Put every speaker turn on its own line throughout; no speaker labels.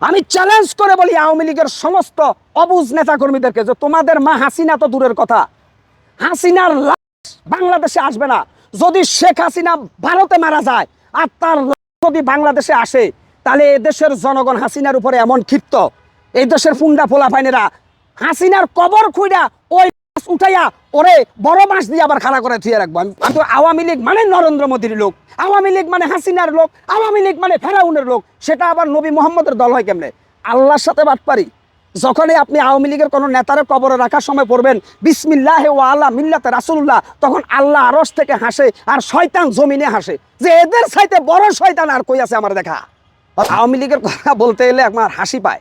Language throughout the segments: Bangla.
আমি চ্যালেঞ্জ করে বলি আওয়ামী লীগের সমস্ত অবুজ নেতাকর্মীদেরকে যে তোমাদের মা হাসিনা তো দূরের কথা। হাসিনার লাশ বাংলাদেশে আসবে না। যদি শেখ হাসিনা ভারতে মারা যায় আর তার যদি বাংলাদেশে আসে, তাহলে এদেশের জনগণ হাসিনার উপরে এমন ক্ষিপ্ত। এই দেশের ফুন্ডা ফোলা ফাইনেরা হাসিনার কবর খুঁড়া ওই উঠাইয়া ওরে বড় মাছ দিয়ে আবার খাড়া করে থুয়ে রাখব। আমি আমি আওয়ামী লীগ মানে নরেন্দ্র মোদীর লোক, আওয়ামী লীগ মানে হাসিনার লোক, আওয়ামী লীগ মানে ফেরাউনের লোক, সেটা আবার নবী মোহাম্মদের দল হয় কেমনে? আল্লাহর সাথে বাট পারি। যখনই আপনি আওয়ামী লীগের কোনো নেতারে কবরে রাখার সময় পড়বেন, বিসমিল্লাহ ও আল্লাহ মিল্লাতে রাসুল্লাহ তখন আল্লাহ আরস থেকে হাসে আর শয়তান জমিনে হাসে। যে এদের সাইতে বড় শয়তান আর কই আছে আমার দেখা? আওয়ামী লীগের কথা বলতে এলে আমার হাসি পায়।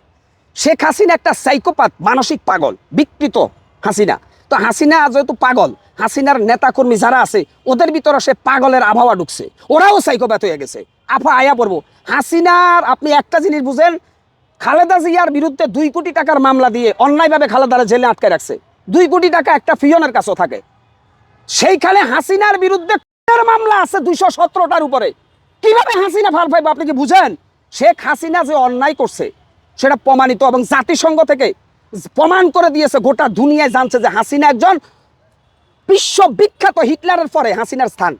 শেখ হাসিনা একটা সাইকোপাত মানসিক পাগল, বিকৃত হাসিনা। তো হাসিনা যেহেতু পাগল, হাসিনার নেতাকর্মী যারা আছে, ওদের ভিতরে সে পাগলের আবহাওয়া ঢুকছে। ওরাও সাইকোপ্যাথ হয়ে গেছে। আফা, আয়া পড়ব। হাসিনার, আপনি একটা জিনিস বুঝেন, খালেদা জিয়ার বিরুদ্ধে দুই কোটি টাকার মামলা দিয়ে অন্যায়ভাবে খালেদারে জেলে আটকে রাখছে। দুই কোটি টাকা একটা ফিয়নের কাছেও থাকে। সেইখানে হাসিনার বিরুদ্ধে মামলা আছে দুইশো সতেরোটার উপরে। কীভাবে হাসিনা ফাল পাইবে আপনি কি বুঝেন? শেখ হাসিনা যে অন্যায় করছে, সেটা প্রমাণিত এবং জাতিসংঘ থেকে প্রমাণ করে দিয়েছে, গোটা দুনিয়ায় জানছে যে হাসিনা একজন বিশ্ববিখ্যাত হিটলারের পরে হাসিনার স্থান।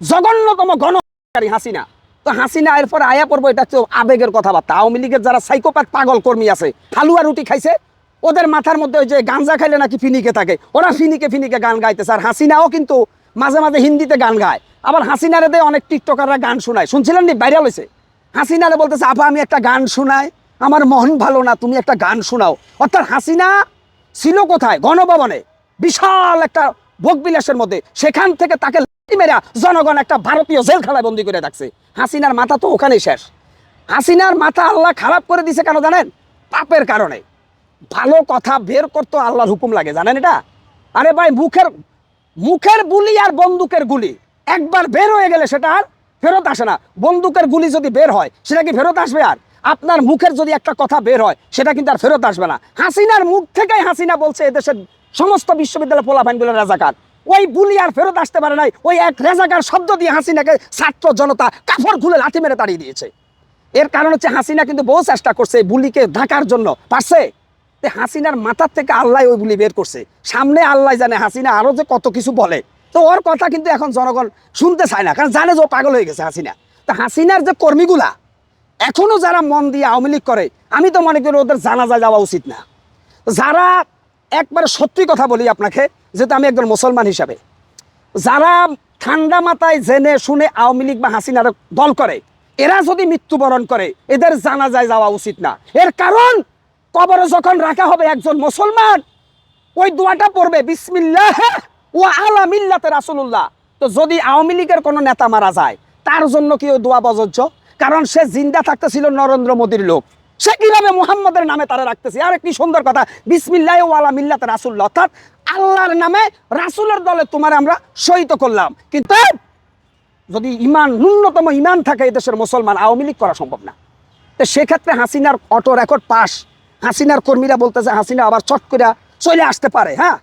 জঘন্যতম গণকারী হাসিনা। তো হাসিনা এর পরে আয়া পড়ব, এটা হচ্ছে আবেগের কথাবার্তা। আওয়ামী লীগের যারা সাইকোপ্যাথ পাগল কর্মী আছে, হালুয়া রুটি খাইছে, ওদের মাথার মধ্যে ওই যে গাঞ্জা খাইলে নাকি ফিনিকে থাকে, ওরা ফিনিকে ফিনিকে গান গাইতেছে আর হাসিনাও কিন্তু মাঝে মাঝে হিন্দিতে গান গায়। আবার হাসিনারে দিয়ে অনেক টিকটকাররা গান শোনায়। শুনছিলেন নি? ভাইরাল হয়েছে হাসিনারে বলতেছে, আপা, আমি একটা গান শোনাই। আমার মন ভালো না, তুমি একটা গান শোনাও। অর্থাৎ হাসিনা ছিল কোথায়? গণভবনে। বিশাল একটা ভোগবিলাসের মধ্যে। সেখান থেকে তাকে মেরা জনগণ একটা ভারতীয় জেলখানায় বন্দি করে রাখছে। হাসিনার মাথা তো ওখানেই শেষ। হাসিনার মাথা আল্লাহ খারাপ করে দিছে কেন জানেন? পাপের কারণে। ভালো কথা বের করতে আল্লাহর হুকুম লাগে, জানেন এটা? আরে ভাই, মুখের মুখের গুলি আর বন্দুকের গুলি। একবার বের হয়ে গেলে সেটা আর ফেরত আসে না। বন্দুকের গুলি যদি বের হয়, সেটা কি ফেরত আসবে আর? আপনার মুখের যদি একটা কথা বের হয়, সেটা কিন্তু আর ফেরত আসবে না। হাসিনার মুখ থেকেই হাসিনা বলছে এদেশের সমস্ত বিশ্ববিদ্যালয় পোলাপাইনগুলো রাজাকার। ওই বুলি আর ফেরত আসতে পারে নাই, ওই এক রেজাকার শব্দ দিয়ে হাসিনাকে ছাত্র জনতা কাপড় খুলে লাঠি মেরে তাড়িয়ে দিয়েছে। এর কারণ হচ্ছে হাসিনা কিন্তু বহু চেষ্টা করছে বুলিকে ঢাকার জন্য। পারছে? হাসিনার মাথার থেকে আল্লাহ ওই বুলি বের করছে। সামনে আল্লাহ জানে, হাসিনা আরও যে কত কিছু বলে। তো ওর কথা কিন্তু এখন জনগণ শুনতে চায় না, কারণ জানে যে ও পাগল হয়ে গেছে হাসিনা। তো হাসিনার যে কর্মীগুলা এখনও যারা মন দিয়ে আওয়ামী লীগ করে, আমি তো মনে করি ওদের জানাজা যাওয়া উচিত না। যারা একবারে সত্যি কথা বলি আপনাকে, যেহেতু আমি একজন মুসলমান হিসাবে, যারা ঠান্ডা মাথায় জেনে শুনে আওয়ামী লীগ বা হাসিনার দল করে, এরা যদি মৃত্যুবরণ করে, এদের জানাজায় যাওয়া উচিত না। এর কারণ, কবরে যখন রাখা হবে একজন মুসলমান, ওই দোয়াটা পড়বে, বিসমিল্লাহ ও আলা মিল্লাতে রাসূলুল্লাহ। তো যদি আওয়ামী লীগের কোনো নেতা মারা যায়, তার জন্য কি ওই দোয়া প্রযোজ্য কারণ সে জিন্দা থাকতেছিল নরেন্দ্র মোদীর লোক। সে কীভাবে মুহাম্মদের নামে তারা রাখতেছে? আর একটি সুন্দর কথা। বিসমিল্লাহ ও আলা মিল্লাতে রাসূলুল্লাহ। অর্থাৎ আল্লাহর নামে রাসুলের দলে তোমার আমরা শহীদ করলাম। কিন্তু যদি ইমান, ন্যূনতম ইমান থাকে এদেশের মুসলমান, আওয়ামী লীগ করা সম্ভব না। তো সেক্ষেত্রে হাসিনার অটো রেকর্ড পাস। হাসিনার কর্মীরা বলতেছে, হাসিনা আবার চট করে চলে আসতে পারে। হ্যাঁ?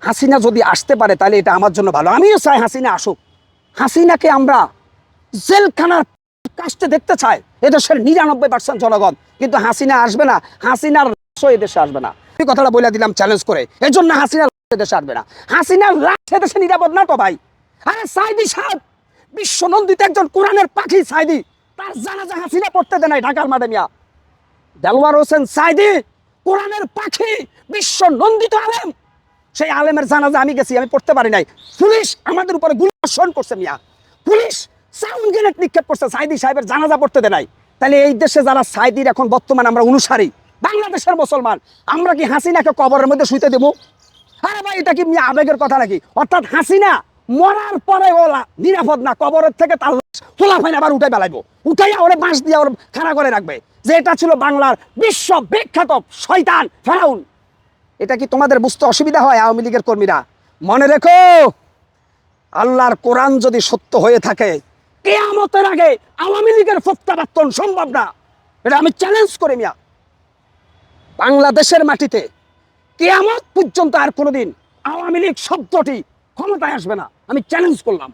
হাসিনা যদি আসতে পারে, তাহলে এটা আমার জন্য ভালো। আমিও চাই হাসিনা আসুক। হাসিনাকে আমরা জেলখানার কাজটা দেখতে চাই এদেশের নিরানব্বই পার্সেন্ট জনগণ। কিন্তু হাসিনা আসবে না, হাসিনার লাশও এদেশে আসবে না। এই কথাটা বলে দিলাম চ্যালেঞ্জ করে। এই জন্য হাসিনার এদেশে আসবে না। হাসিনার লাশ এদেশে নিরাপদ না তো ভাই? আরে সাইদি সাহেব, বিশ্বনন্দিত একজন কোরআনের পাখি সাইদি। তার জানাজা হাসিনা পড়তে দেয় নাই ঢাকার মাঠে মিয়া। দেলওয়ার হোসেন সাইদি, কোরআনের পাখি বিশ্ব নন্দিত আলেম। সেই আলেমের জানাজা আমি গেছি, আমি পড়তে পারি নাই। পুলিশ আমাদের উপরে গুলিবর্ষণ করছে মিয়া। পুলিশ সাউন্ড নিক্ষেপ করছে, সাইদি সাহেবের জানাজা পড়তে দেয় নাই। তাহলে এই দেশে যারা সাইদির এখন বর্তমানে আমরা অনুসারী, বাংলাদেশের মুসলমান, আমরা কি হাসিনাকে কবরের মধ্যে শুইতে দেবো? আরে ভাই, এটা কি আবেগের কথা নাকি? অর্থাৎ হাসিনা মরার পরে ওলা নিরাপদ না, কবরের থেকে তার তোলা ফাইন আবার উঠে বেলাইবো উঠাইয়া ওরে বাঁশ দিয়ে ওর খাড়া করে রাখবে। যে এটা ছিল বাংলার বিশ্ব বিখ্যাত শয়তান ফেরাউন। এটা কি তোমাদের বুঝতে অসুবিধা হয়, আওয়ামী লীগের কর্মীরা? মনে রেখো, আল্লাহর কোরআন যদি সত্য হয়ে থাকে কেয়ামতের আগে আওয়ামী লীগের প্রত্যাবর্তন সম্ভব না। এটা আমি চ্যালেঞ্জ করি মিয়া। বাংলাদেশের মাটিতে কেয়ামত পর্যন্ত আর কোনোদিন আওয়ামী লীগ শব্দটি ক্ষমতায় আসবে না। আমি চ্যালেঞ্জ করলাম।